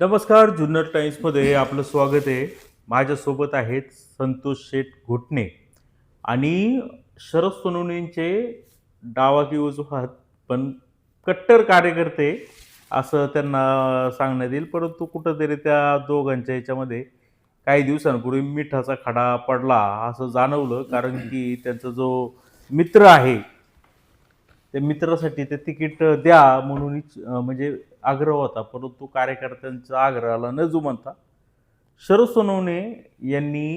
नमस्कार जुन्नर टाईम्समध्ये आपलं स्वागत आहे. माझ्यासोबत आहेत संतोष शेठ घोटणे आणि शरद सोनवणेंचे डावा की उजवा पण कट्टर कार्यकर्ते असं त्यांना सांगण्यात येईल. परंतु कुठंतरी त्या दोघांच्या याच्यामध्ये काही दिवसांपूर्वी मिठाचा खडा पडला असं जाणवलं कारण की त्यांचा जो मित्र आहे त्या मित्रासाठी ते तिकीट द्या म्हणून म्हणजे आग्रह होता. परंतु कार्यकर्त्यांचा आग्रहाला न जुमानता शरद सोनवणे यांनी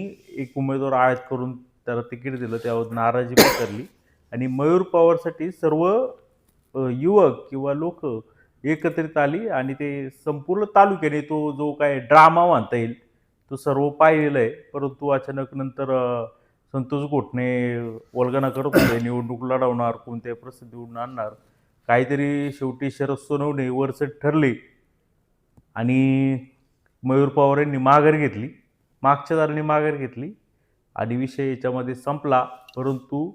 एक उमेदवार आयात करून त्याला तिकीट दिलं. त्यावर नाराजी पसरली. आणि मयूर पवारसाठी सर्व युवक किंवा लोक एकत्रित आली आणि ते संपूर्ण तालुक्याने तो जो काय ड्रामा मानता येईल तो सर्व पाहिलेला आहे. परंतु अचानक नंतर संतोष गोठणे होते. निवडणूक लढवणार कोणत्या प्रसिद्धीवरून आणणार. काहीतरी शेवटी शरद सोनवणे वरचढ ठरले. आणि मयूर पवार यांनी माघार घेतली. मागच्या दाराने माघार घेतली. आणि विषय याच्यामध्ये संपला. परंतु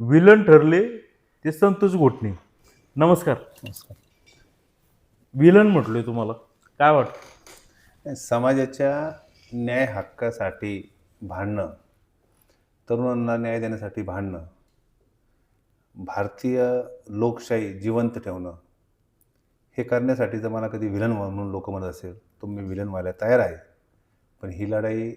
विलन ठरले ते संतोष घोटणे नमस्कार. विलन म्हटलोय तुम्हाला. काय वाटतं? समाजाच्या न्याय हक्कासाठी भांडणं. तरुणांना न्याय देण्यासाठी भांडणं भारतीय लोकशाही जिवंत ठेवणं हे करण्यासाठी जर मला कधी विलन म्हणून लोक म्हणत असेल तर मी विलन व्हायला तयार आहे. पण ही लढाई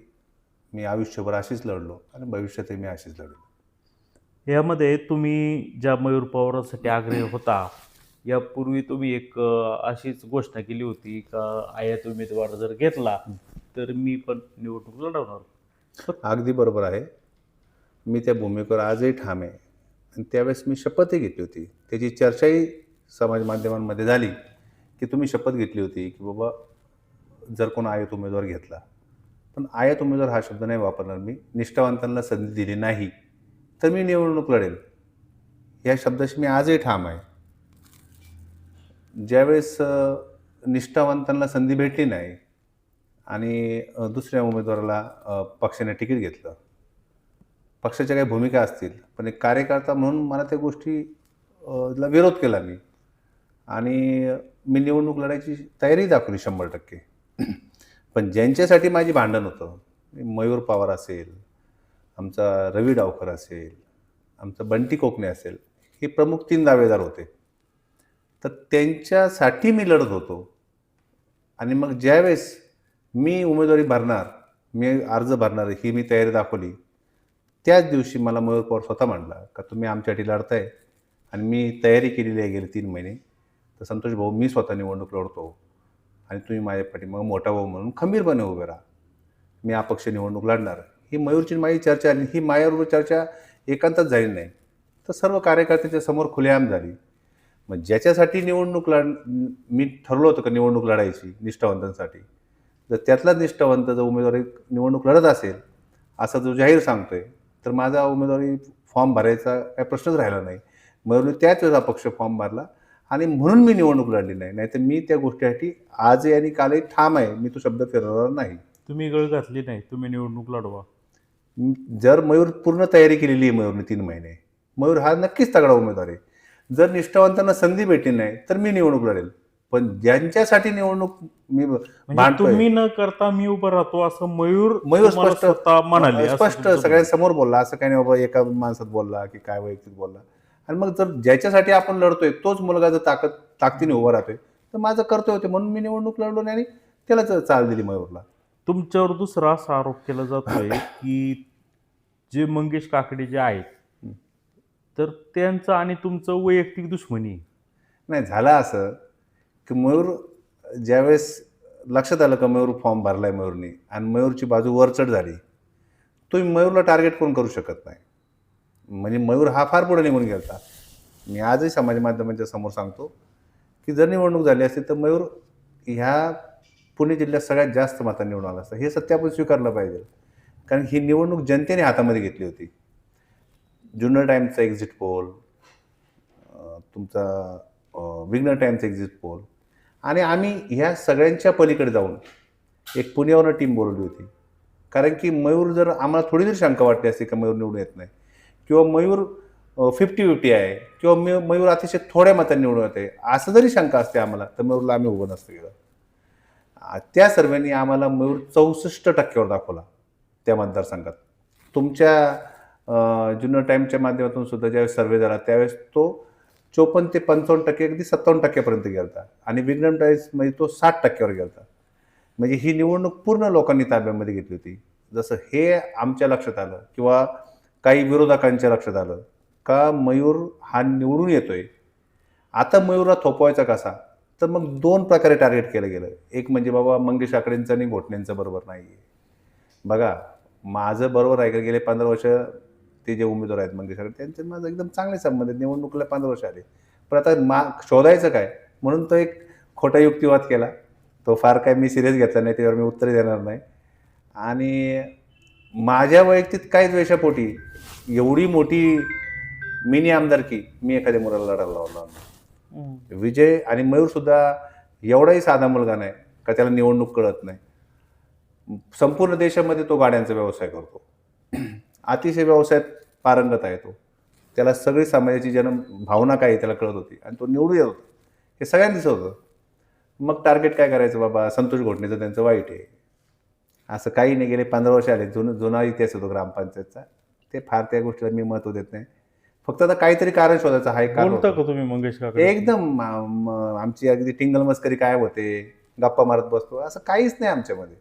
मी आयुष्यभर अशीच लढलो आणि भविष्यातही मी अशीच लढलो. यामध्ये तुम्ही ज्या मयूर पवारांसाठी आग्रह होता यापूर्वी तुम्ही एक अशीच घोषणा केली होती का आयात उमेदवार जर घेतला तर मी पण निवडणूक लढवणार. अगदी बरोबर आहे. मी त्या भूमिकेवर आजही ठाम आहे. आणि त्यावेळेस मी शपथही घेतली होती. त्याची चर्चाही समाज माध्यमांमध्ये झाली की तुम्ही शपथ घेतली होती की बाबा जर कोण आयत उमेदवार घेतला. पण आयत उमेदवार हा शब्द नाही वापरणार मी. निष्ठावंतांना संधी दिली नाही. तर मी निवडणूक लढेल. या शब्दाशी मी आजही ठाम आहे. ज्यावेळेस निष्ठावंतांना संधी भेटली नाही आणि दुसऱ्या उमेदवाराला पक्षाने तिकीट घेतलं पक्षाच्या काही भूमिका असतील पण एक कार्यकर्ता म्हणून मला त्या गोष्टी ला विरोध केला मी. आणि मी निवडणूक लढायची तयारी दाखवली शंभर टक्के. पण ज्यांच्यासाठी माझी भांडण होतं मयूर पवार असेल आमचा रवी डावकर असेल आमचा बंटी कोकणे असेल हे प्रमुख तीन दावेदार होते. तर त्यांच्यासाठी मी लढत होतो. आणि मग ज्यावेळेस मी उमेदवारी भरणार मी अर्ज भरणार ही मी तयारी दाखवली त्याच दिवशी मला मयूर पवार स्वतः म्हणला का तुम्ही आमच्यासाठी लढताय आणि मी तयारी केलेली आहे गेले तीन महिने. तर संतोष भाऊ मी स्वतः निवडणूक लढतो आणि तुम्ही माझ्या मग मोठा भाऊ म्हणून खंबीरपणे उभे राहा. मी अपक्ष निवडणूक लढणार. ही मयूरची माझी चर्चा आणि ही माझ्याबरोबर चर्चा एकांतात झाली नाही. तर सर्व कार्यकर्त्यांच्या समोर खुलेआम झाली. मग ज्याच्यासाठी निवडणूक लढ मी ठरलो होतं का निवडणूक लढायची निष्ठावंतांसाठी जर त्यातलाच निष्ठावंत जर उमेदवारी निवडणूक लढत असेल असा जो जाहीर सांगतोय तर माझा उमेदवारी फॉर्म भरायचा काही प्रश्नच राहिला नाही. मयूरने त्याच वेळेस अपक्ष फॉर्म भरला आणि म्हणून मी निवडणूक लढली नाही. नाहीतर मी त्या गोष्टीसाठी आजही आणि कालही ठाम आहे. मी तो शब्द फिरवणार नाही. तुम्ही गळ घातली नाही. तुम्ही निवडणूक लढवा. जर मयूर पूर्ण तयारी केलेली आहे मयूरने तीन महिने. मयूर हा नक्कीच तगडा उमेदवार आहे. जर निष्ठावंतांना संधी भेटली नाही तर मी निवडणूक लढेल. पण ज्यांच्यासाठी निवडणूक मी म्हणजे तुम्ही न करता मी उभं राहतो असं मयूर मयूर स्पष्ट म्हणाले स्पष्ट सगळ्यांसमोर बोलला असं काही नाही बाबा एका माणसात बोलला की काय वैयक्तिक बोलला. आणि मग जर ज्याच्यासाठी आपण लढतोय तोच मुलगा जर ताकद ताकदीने उभा राहतोय तर माझं कर्तव्य होते. म्हणून मी निवडणूक लढलो नाही आणि त्याला चाल दिली मयूरला. तुमच्यावर दुसरा असा आरोप केला जातोय की जे मंगेश काकडे जे आहेत. तर त्यांचं आणि तुमचं वैयक्तिक दुश्मनी. नाही झालं असं. की मयूर ज्यावेळेस लक्षात आलं का मयूर फॉर्म भरलाय मयूरनी आणि मयूरची बाजू वरचढ झाली तुम्ही मयूरला टार्गेट कोण करू शकत नाही. म्हणजे मयूर हा फार पुढे निघून गेला मी आजही समाज माध्यमांच्या समोर सांगतो की जर निवडणूक झाली असती तर मयूर ह्या पुणे जिल्ह्यात सगळ्यात जास्त मतांनी निवडून आला असता. हे सत्य आपण स्वीकारलं पाहिजे. कारण ही निवडणूक जनतेने हातामध्ये घेतली होती. जुन्नर टाईमचा एक्झिट पोल तुमचा विग्नर टाईमचा एक्झिट पोल आणि आम्ही ह्या सगळ्यांच्या पलीकडे जाऊन एक पुण्यावरनं टीम बोलवली होती. कारण की मयूर जर आम्हाला थोडी जरी शंका वाटली असते का मयूर निवडून येत नाही किंवा मयूर फिफ्टी फिफ्टी आहे किंवा मय- मयूर अतिशय थोड्या मतांनी निवडून येते असं जरी शंका असते आम्हाला तर मयूरला आम्ही उभं नसतं गेलं त्या सर्वांनी आम्हाला मयूर चौसष्ट टक्क्यावर दाखवला त्या मतदारसंघात. तुमच्या जुन्नर टाईमच्या माध्यमातून सुद्धा ज्यावेळेस सर्वे झाला त्यावेळेस तो चोपन्न ते पंचावन्न टक्के अगदी सत्तावन्न टक्क्यापर्यंत गेलता. आणि विग्नम टाईम्स म्हणजे तो साठ टक्क्यावर गेलता. म्हणजे ही निवडणूक पूर्ण लोकांनी ताब्यामध्ये घेतली होती. जसं हे आमच्या लक्षात आलं किंवा काही विरोधकांच्या लक्षात आलं का मयूर हा निवडून येतोय? आता मयूरला थोपवायचा कसा? तर मग दोन प्रकारे टार्गेट केलं गेलं. एक म्हणजे बाबा मंगेश आकडेंचं आणि घोटण्यांचं बरोबर नाही आहे बघा माझं बरोबर आहे का? गेले पंधरा वर्ष ते जे उमेदवार आहेत मंगेश आकडे त्यांचे माझं एकदम चांगले संबंध आहेत. निवडणुकीला पंधरा वर्ष आले. पण आता मा शोधायचं काय? म्हणून तो एक खोटा युक्तिवाद केला. तो फार काय मी सिरियस घेतला नाही त्यावर मी उत्तर देणार नाही. आणि माझ्या वैयक्तिक काही द्वेषापोटी एवढी मोठी मिनी आमदारकी मी एखाद्या मुलाला लढायला लावला. विजय आणि मयूर सुद्धा एवढाही साधा मुलगा नाही का त्याला निवडणूक कळत नाही. संपूर्ण देशामध्ये तो गाड्यांचा व्यवसाय करतो. अतिशय व्यवसायात पारंगत आहे तो त्याला सगळी समाजाची जन्म भावना काय त्याला कळत होती. आणि तो निवडून येत होता. हे सगळ्यांना दिसत होतं. मग टार्गेट काय करायचं बाबा? संतोष घोटणेचं त्यांचं वाईट आहे. असं काही नाही गेले पंधरा वर्ष आले. जुन जुना इतिहास होतो ग्रामपंचायतचा. ते फार त्या गोष्टीला मी महत्त्व देत नाही. फक्त आता काहीतरी कारण शोधायचं हा एक कारण तुम्ही मंगेश एकदम आमची अगदी टिंगल मस्करी काय होते? गप्पा मारत बसतो. असं काहीच नाही आमच्यामध्ये.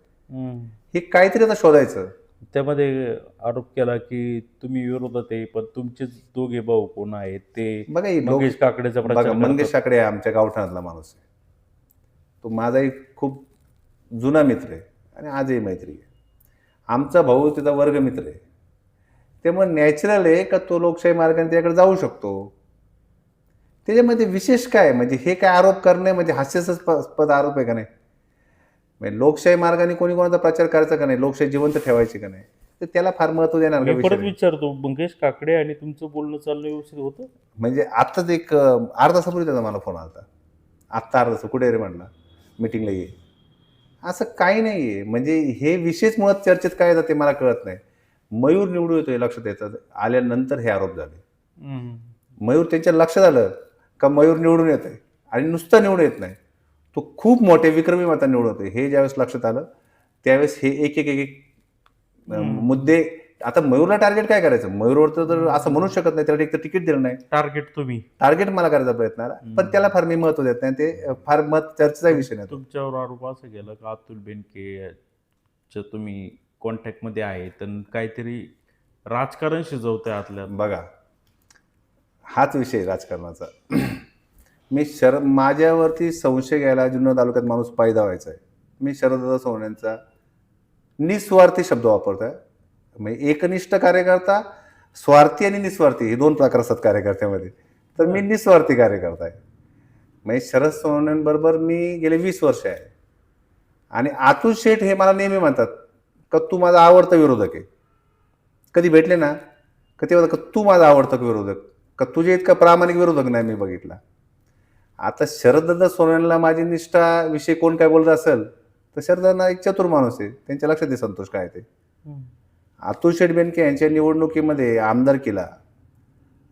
हे काहीतरी आता शोधायचं. त्यामध्ये आरोप केला की तुम्ही विरोधात आहे पण तुमचेच दोघे भाऊ कोण आहेत ते बघा ही लोक मंगेश काकडेचा बघा प्रचार मंगेश करतात. काकडे आमच्या गावठाणातला माणूस आहे. तो माझा एक खूप जुना मित्र आहे आणि आजही मैत्री आहे. आमचा भाऊ त्याचा वर्गमित्र आहे. त्यामुळे नॅचरल आहे का तो लोकशाही मार्गाने त्याकडे जाऊ शकतो? त्याच्यामध्ये विशेष काय म्हणजे हे काय आरोप करणे म्हणजे हास्यास्पद आरोप आहे का नाही? म्हणजे लोकशाही मार्गाने कोणी कोणाचा प्रचार करायचा का नाही? लोकशाही जिवंत ठेवायची का नाही? तर त्याला फार महत्त्व देणार मी परत नाही. विचारतो मंगेश काकडे आणि तुमचं बोलणं चाललं व्यवस्थित होतं? म्हणजे आत्ताच एक अर्धा तासापूर्वी त्याचा मला फोन आला आत्ता अर्धा तास कुठे रे म्हणला मीटिंगला ये. असं काही नाही आहे म्हणजे हे विशेष मुळात चर्चेत काय येतं ते मला कळत नाही. मयूर निवडून येतो हे लक्षात येतं. आल्यानंतर हे आरोप झाले. मयूर त्यांच्या लक्षात आलं का मयूर निवडून येत आहे आणि नुसतं निवडून येत नाही. तो खूप मोठे विक्रमी मता निवडून होते हे ज्यावेळेस लक्षात आलं त्यावेळेस हे एक एक एक. मुद्दे आता मयूरला टार्गेट काय करायचं? मयूरवर तर- तर असं म्हणू शकत नाही. त्याला एक तर तिकीट दिलं नाही. टार्गेट तुम्ही. टार्गेट मला करायचा प्रयत्न आला. पण त्याला फार मी महत्त्व देत नाही. ते फार मत चर्चेचा विषय नाही. तुमच्यावर आरोप असं केला का अतुल बेनके तुम्ही कॉन्टॅक्टमध्ये आहेत आणि काहीतरी राजकारण शिजवतंय आतल्या बघा हाच विषय आहे राजकारणाचा. मी शरद माझ्यावरती संशय घ्यायला जुन्नर तालुक्यात माणूस पायदा व्हायचा आहे. मी शरददादा सोन्यांचा निस्वार्थी शब्द वापरतोय. म्हणजे एकनिष्ठ कार्यकर्ता स्वार्थी आणि निस्वार्थी हे दोन प्रकार असतात कार्यकर्त्यामध्ये. तर मी निस्वार्थी कार्यकर्ता आहे. म्हणजे शरद सोन्यांबरोबर मी गेले वीस वर्ष आहे. आणि आतुल शेठ हे मला नेहमी म्हणतात का तू माझा आवडता विरोधक आहे? कधी भेटले ना? का ते म्हणतात का तू माझा आवडता विरोधक? का तुझे इतका प्रामाणिक विरोधक नाही मी बघितला? आता शरददादा सोनवणेला माझी निष्ठा विषय कोण काय बोलत असेल तर शरददादा एक चतुर माणूस आहे. त्यांच्या लक्षात आहे संतोष काय ते. अतुल शेठ बेनके यांच्या निवडणुकीमध्ये आमदार केला.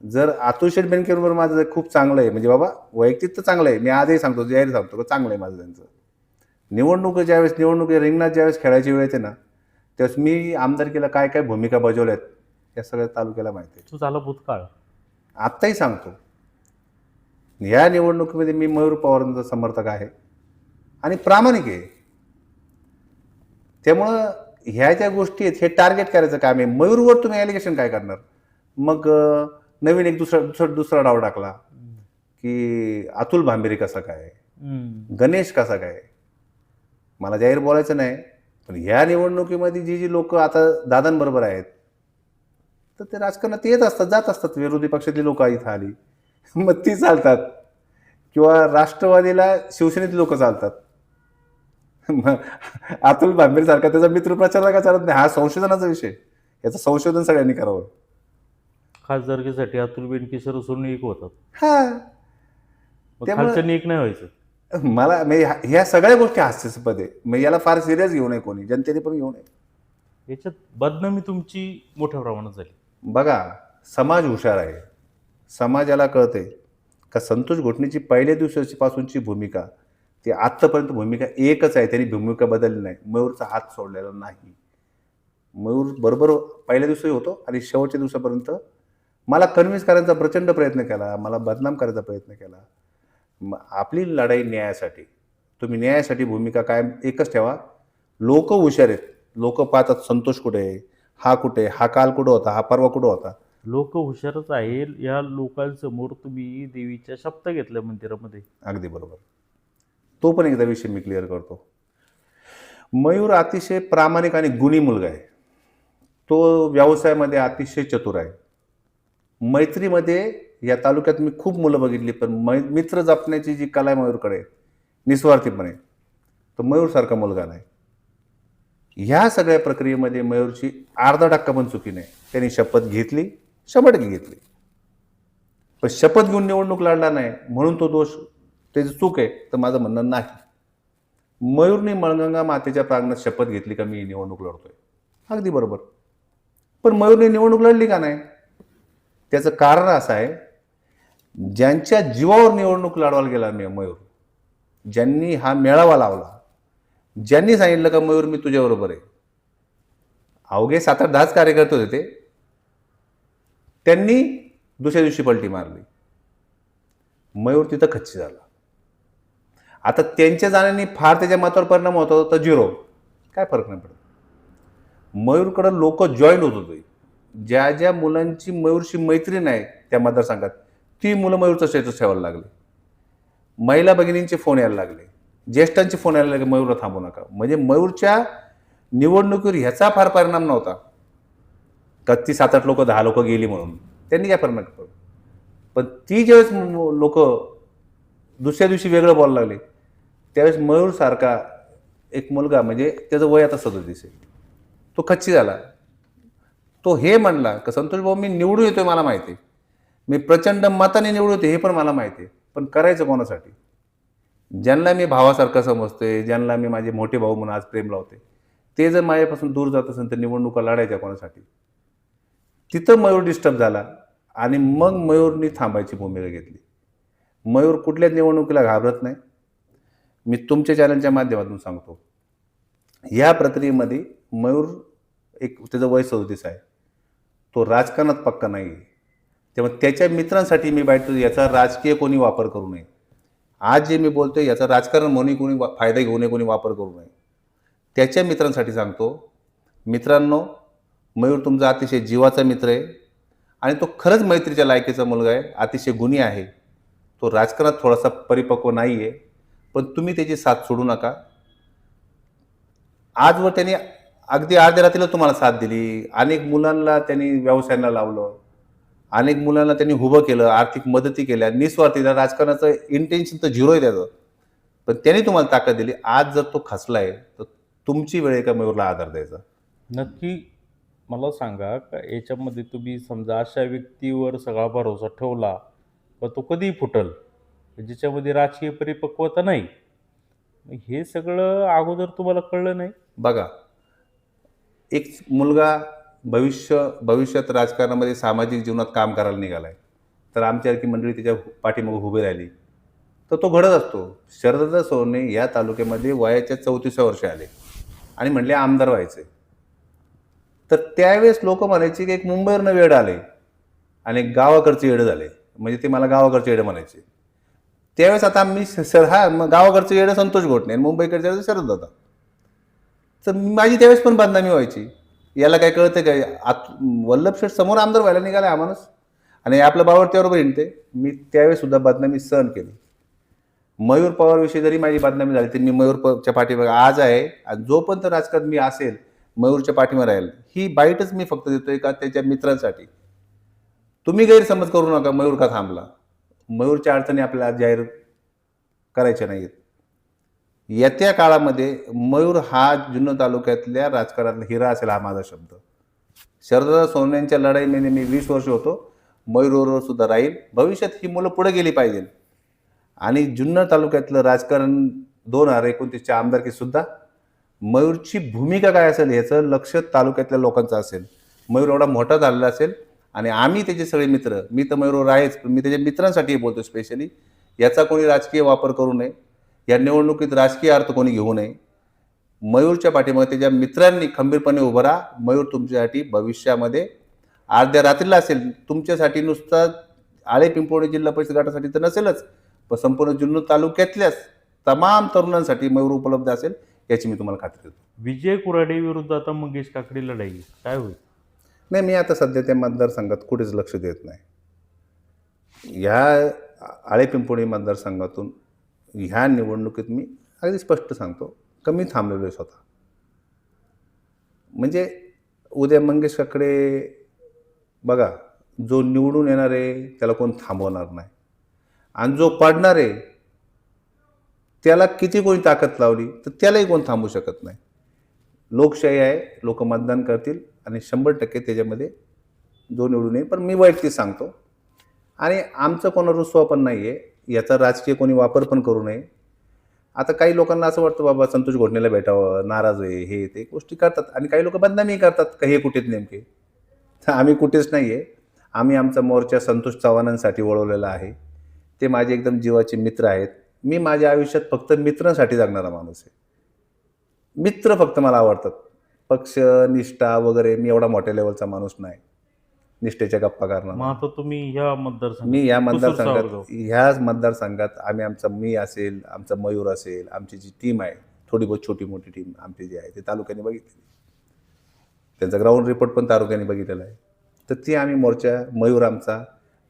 जर अतुल शेठ बेनकेबरोबर माझं खूप चांगलं आहे म्हणजे बाबा वैयक्तिक तर चांगलं आहे. मी आजही सांगतो जाहीर सांगतो का चांगलं आहे माझं त्यांचं. निवडणूक ज्यावेळेस निवडणूक रिंगणात ज्यावेळेस खेळायची वेळ येते ना त्यावेळेस मी आमदारकीला काय काय भूमिका बजावल्यात या सगळ्या तालुक्याला माहिती आहे. तो झाला भूतकाळ. आत्ताही सांगतो. या निवडणुकीमध्ये मी मयूर पवारांचा समर्थक आहे. आणि प्रामाणिक आहे. त्यामुळं ह्या ज्या गोष्टी आहेत हे टार्गेट करायचं काम आहे. मयूरवर तुम्ही ॲलिगेशन काय करणार? मग नवीन एक दुसरा दुसरा दुसरा डाव टाकला. की अतुल भांबेरी कसा काय? गणेश कसा काय? मला जाहीर बोलायचं नाही. पण ह्या निवडणुकीमध्ये जी जी लोक आता दादांबरोबर आहेत तर ते राजकारणात येत असतात जात असतात. विरोधी पक्षातली लोक इथं आली. मग ती चालतात. किंवा राष्ट्रवादीला शिवसेनेतली लोक चालतात. अतुल भांबेर सारखा त्याचा मित्र प्रचार का चालत नाही? हा संशोधनाचा विषय. याचं संशोधन सगळ्यांनी करावं. खासदारकीसाठी अतुल बेनके सर सोडून एक होतात. हा. खालचं एक नाही व्हायचं. मला म्हणजे ह्या- ह्या सगळ्या गोष्टी हास्यास्पद आहे. मग याला फार सिरियस घेऊ नये कोणी. जनतेने पण घेऊ नये. याच्यात बदनामी तुमची मोठ्या प्रमाणात झाली. बघा समाज हुशार आहे. समाजाला कळते का संतोष घोटणेची पहिल्या दिवसापासूनची भूमिका ती आत्तापर्यंत भूमिका एकच आहे त्यांनी भूमिका बदलली नाही. मयूरचा हात सोडलेला नाही. मयूर बरोबर पहिल्या दिवशी होतो आणि शेवटच्या दिवसापर्यंत मला कन्व्हिन्स करायचा प्रचंड प्रयत्न केला मला बदनाम करायचा प्रयत्न केला. म- आपली लढाई न्यायासाठी. तुम्ही न्यायासाठी भूमिका कायम एकच ठेवा. लोक हुशार आहेत. लोक पाहतात संतोष कुठे आहे हा कुठे आहे, हा काल कुठं होता हा परवा कुठं होता. लोक हुशारच आहे या लोकांसमोर तुम्ही देवीच्या शब्द घेतल्या मंदिरामध्ये. अगदी बरोबर. तो पण एकदा विषय मी क्लिअर करतो. मयूर अतिशय प्रामाणिक आणि गुणी मुलगा आहे. तो व्यवसायामध्ये अतिशय चतुर आहे. मैत्रीमध्ये या तालुक्यात मी खूप मुलं बघितली पण मै मित्र जपण्याची जी कला आहे मयूरकडे निस्वार्थीपणे तो मयूरसारखा मुलगा नाही. ह्या सगळ्या प्रक्रियेमध्ये मयूरची अर्धा टक्का पण चुकी नाही. त्यांनी शपथ घेतली. शंभर टक्के घेतली. पण शपथ घेऊन निवडणूक लढला नाही म्हणून तो दोष त्याची चूक आहे तर माझं म्हणणं नाही. मयूरने मळगंगा मातेच्या प्रांगणात शपथ घेतली का मी निवडणूक लढतोय? अगदी बरोबर. पण मयूरने निवडणूक लढली का नाही? त्याचं कारण असं आहे ज्यांच्या जीवावर निवडणूक लढवायला गेला मी मयूर ज्यांनी हा मेळावा लावला ज्यांनी सांगितलं का मयूर मी तुझ्याबरोबर आहे. अवघे सात आठ दहाच कार्यकर्ते होते ते. त्यांनी दुसऱ्या दिवशी पलटी मारली. मयूर तिथं खच्ची झाला. आता त्यांच्या जाण्याने फार त्याच्या मतावर परिणाम होतो तर झिरो. काय फरक नाही पडत. मयूरकडं लोक जॉईन होत होते. ज्या ज्या मुलांची मयूरशी मैत्री नाही त्या मतदारसंघात ती मुलं मयूरचं स्टेटस ठेवायला लागले. महिला भगिनींचे फोन यायला लागले. ज्येष्ठांचे फोन यायला लागले मयूरला थांबू नका. म्हणजे मयूरच्या निवडणुकीवर ह्याचा फार परिणाम नव्हता. का ती सात आठ लोक दहा लोक गेली म्हणून? त्यांनी काय परिणाम करू पण ती ज्यावेळेस लोक दुसऱ्या दिवशी वेगळं बोलायला लागले त्यावेळेस मयूरसारखा एक मुलगा म्हणजे त्याचं वय आता सदोतीस आहे तो खच्ची झाला. तो हे म्हणला का संतोष भाऊ मी निवडून येतोय मला माहिती आहे. मी प्रचंड मताने निवडून येते हे पण मला माहिती आहे. पण करायचं कोणासाठी? ज्यांना मी भावासारखं समजतोय ज्यांना मी माझे मोठे भाऊ म्हणून आज प्रेम लावते ते जर माझ्यापासून दूर जात असेल तर निवडणुका लढायच्या कोणासाठी? तिथं मयूर डिस्टर्ब झाला आणि मग मयूरनी थांबायची भूमिका घेतली. मयूर कुठल्याच निवडणुकीला घाबरत नाही. मी तुमच्या चॅनलच्या माध्यमातून सांगतो. या प्रक्रियेमध्ये मयूर एक त्याचं वय सदतीस आहे. तो राजकारणात पक्का नाही आहे तेव्हा त्याच्या मित्रांसाठी मी बाईट याचा राजकीय कोणी वापर करू नये. आज जे मी बोलतोय याचा राजकारण म्हणून कोणी फायदा घेऊ नये कोणी वापर करू नये. त्याच्या मित्रांसाठी सांगतो. मित्रांनो मयूर तुमचा अतिशय जीवाचा मित्र आहे. आणि तो खरंच मैत्रीच्या लायकीचा मुलगा आहे. अतिशय गुणी आहे. तो राजकारणात थोडासा परिपक्व नाही आहे पण तुम्ही त्याची साथ सोडू नका. आजवर त्यांनी अगदी अर्ध्या रात्रीला तुम्हाला साथ दिली. अनेक मुलांना त्यांनी व्यवसायांना लावलं. अनेक मुलांना त्यांनी उभं केलं आर्थिक मदती केल्या. निस्वार्थीला राजकारणाचं इंटेन्शन तर झिरो आहे त्याचं. पण त्याने तुम्हाला ताकद दिली. आज जर तो खसला आहे तर तुमची वेळ आहे का मयूरला आधार द्यायचा. नक्की मला सांगा का याच्यामध्ये तुम्ही समजा अशा व्यक्तीवर सगळा भरोसा ठेवला व तो कधीही फुटल? ज्याच्यामध्ये राजकीय परिपक्वता नाही. हे सगळं अगोदर तुम्हाला कळलं नाही? बघा एक मुलगा भविष्य भविष्यात राजकारणामध्ये सामाजिक जीवनात काम करायला निघाला आहे तर आमच्यासारखी मंडळी त्याच्या पाठीमागे उभी राहिली. तर तो घडत असतो. शरदत्ता सोने या तालुक्यामध्ये वयाच्या चौतीसा वर्ष आले. आणि म्हणले आमदार व्हायचे तर त्यावेळेस लोक म्हणायचे की एक मुंबईवरनं वेळ आले आणि गावाकडचे येडं झाले. म्हणजे ते मला गावाकडचे येडं म्हणायचे. त्यावेळेस आता मी सर हा मग गावाकडचं येडं संतोष घोटणे आणि मुंबईकडच्या शरद होता तर माझी त्यावेळेस पण बदनामी व्हायची. याला काय कळतं काय आत वल्लभ शेठ समोर आमदार व्हायला निघाला आम्हालाच माणूस. आणि आपल्या बावर त्याबरोबर हिंडते. मी त्यावेळेस सुद्धा बदनामी सहन केली. मयूर पवारविषयी जरी माझी बदनामी झाली तरी मी मयूर पवारच्या पाठीमागे आज आहे. आणि जोपर्यंत राजकारण मी असेल मयूरच्या पाठीमा राहील. ही बाईटच मी फक्त देतोय का त्याच्या मित्रांसाठी? तुम्ही गैरसमज करू नका मयूर का थांबला? मयूरच्या अडचणी आपल्याला जाहीर करायच्या नाहीत. येत्या काळामध्ये मयूर हा जुन्नर तालुक्यातल्या राजकारणातला हिरा असेल हा माझा शब्द. शरदा सोन्यांच्या लढाईमध्ये मी वीस वर्ष होतो. मयूरवर सुद्धा राहील. भविष्यात ही मुलं पुढे गेली पाहिजे आणि जुन्नर तालुक्यातलं राजकारण दोन हजार एकोणतीसच्या आमदारकीसुद्धा मयूरची भूमिका काय असेल ह्याचं लक्ष तालुक्यातल्या लोकांचं असेल. मयूर एवढा मोठा झालेला असेल आणि आम्ही त्याचे सगळे मित्र मी तर मयूरवर आहेच पण मी त्याच्या मित्रांसाठी बोलतो स्पेशली याचा कोणी राजकीय वापर करू नये. या निवडणुकीत राजकीय अर्थ कोणी घेऊ नये. मयूरच्या पाठीमागे त्याच्या मित्रांनी खंबीरपणे उभं राहा. मयूर तुमच्यासाठी भविष्यामध्ये अर्ध्या रात्रीला असेल. तुमच्यासाठी नुसतं आळे पिंपवणे जिल्हा परिषद गटासाठी तर नसेलच पण संपूर्ण जुन्नर तालुक्यातल्याच तमाम तरुणांसाठी मयूर उपलब्ध असेल. याची मी तुम्हाला खात्री देतो. विजय कुराडे विरुद्ध आता मंगेश काकडे लढाई काय होईल? नाही मी आता सध्या त्या मतदारसंघात कुठेच लक्ष देत नाही. ह्या आळे पिंपळी मतदारसंघातून ह्या निवडणुकीत मी अगदी स्पष्ट सांगतो कमी थांबलेलो आहे स्वतः. म्हणजे उद्या मंगेश काकडे बघा जो निवडून येणार आहे त्याला कोण थांबवणार नाही. आणि जो पडणार आहे त्याला किती कोणी ताकद लावली तर त्यालाही कोण थांबू शकत नाही. लोकशाही आहे लोक मतदान करतील आणि शंभर टक्के त्याच्यामध्ये जो निवडून येईल पण मी वैयक्तिक सांगतो आणि आमचं कोणा रुसवा पण नाही आहे याचा राजकीय कोणी वापर पण करू नये. आता काही लोकांना असं वाटतं बाबा संतोष घोटनेला भेटावं नाराज आहे हे ते गोष्टी करतात आणि काही लोक बदनामी करतात का हे कुठेच नेमके? तर आम्ही कुठेच नाही आहे आम्ही आमचा मोर्चा संतोष चव्हाणांसाठी वळवलेला आहे. ते माझे एकदम जीवाचे मित्र आहेत. मी माझ्या आयुष्यात फक्त मित्रांसाठी जगणारा माणूस आहे. मित्र फक्त मला आवडतात. पक्ष निष्ठा वगैरे मी एवढा मोठ्या लेवलचा माणूस नाही. निष्ठेच्या गप्पा मग आता तुम्ही ह्या मतदारसंघात मी या मतदारसंघात. ह्याच मतदारसंघात आम्ही आमचा मी असेल आमचा मयूर असेल आमची जी टीम आहे थोडी बहुत छोटी मोठी टीम आमची जी आहे ते तालुक्याने बघितली त्यांचा ग्राउंड रिपोर्ट पण तालुक्याने बघितलेला आहे. तर ती आम्ही मोर्चा मयूर आमचा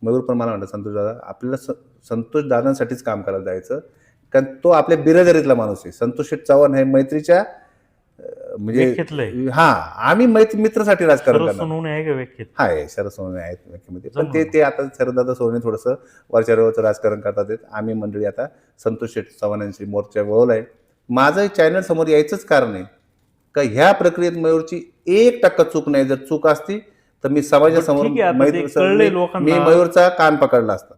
मयूर पण मला म्हणतो संतोष दादा आपल्याला स संतोष दादांसाठीच काम करायला जायचं. कारण तो आपल्या बिरादरीतला माणूस आहे. संतोष शेठ चव्हाण हे मैत्रीच्या म्हणजे. हा आम्ही मैत्री मित्रासाठी राजकारण आहे शरद सोनवणे आहेत व्याख्येमध्ये पण ते. ते आता शरददादा सोनवणे थोडंसं वरच्या राजकारण करतात. आम्ही मंडळी आता संतोष शेठ चव्हाणांची मोर्चा वळवला आहे. माझं चॅनल समोर यायचंच कारण आहे का ह्या प्रक्रियेत मयूरची एक टक्का चूक नाही. जर चूक असती तर मी समाजासमोर ठीक आहे, आता ते मयूर- कळलंय मी- लोकांना. मी मयूरचा कान पकडला असता